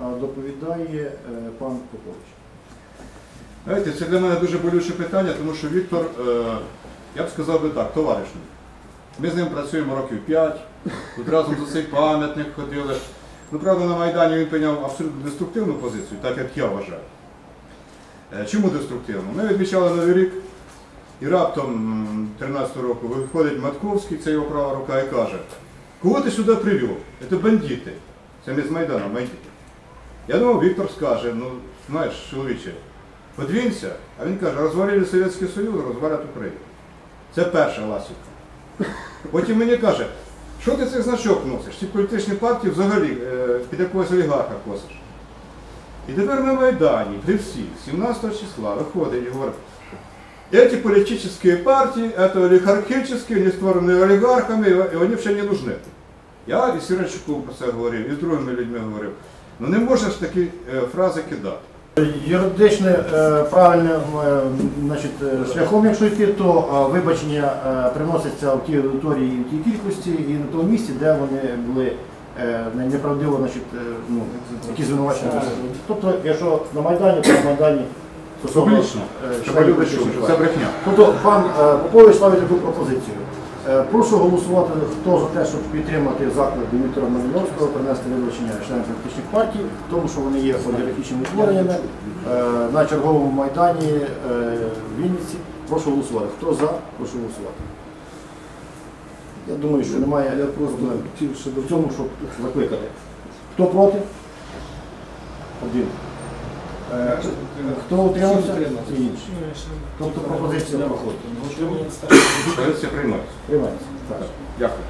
доповідає е, пан Попович. Знаєте, це для мене дуже болюче питання, тому що Віктор, е, я б сказав би так, товариш мій. Ми з ним працюємо років 5, тут разом за цей пам'ятник ходили. Ну, правда, на Майдані він прийняв абсолютно деструктивну позицію, так як я вважаю. Е, Чому деструктивну? Ми відмічали Новий рік, і раптом 13-го року виходить Матковський, це його права рука, і каже, кого ти сюди привів? Це бандити. Це не з Майдану, бандити. Я думав, Віктор скаже, ну, знаєш, чоловіче, подвінься, а він каже, розвалили Совєтський Союз, розвалять Україну. Це перша ласівка. Потім мені каже, що ти цей значок носиш? Ці політичні партії взагалі е, під якогось олігарха косиш. І тепер на Майдані, при всіх, 17 числа, виходить і говорить, эти политические партии, это олигархические, не створені олігархами, і вони ще не нужны. Я і Сірачуку про це говорив, і з другими людьми говорив. Ну не можна ж такі е, фрази кидати. Юридичне е, правильне е, значить, шляхом, якщо йти, то вибачення приноситься в тій аудиторії в тій кількості і на тому місці, де вони були неправдиво, значить, ну, які звинувачення. Тобто, якщо на Майдані, то на Майдані стосовно, це брехня. Тобто пан Попович ставить таку пропозицію. Е, Прошу голосувати, хто за те, щоб підтримати заклик до Віктора Малиновського, принести вибачення членам політичних партій, тому, що вони є олігархічними утвореннями е, на черговому майдані е, в Вінниці. Прошу голосувати. Хто за, прошу голосувати. Я думаю, що немає Я просто в цьому, щоб закликати. Хто проти? Один. Хто утримався? Інші. Тобто пропозиція проходить. Пропозиція приймається. Приймається. Так. Дякую.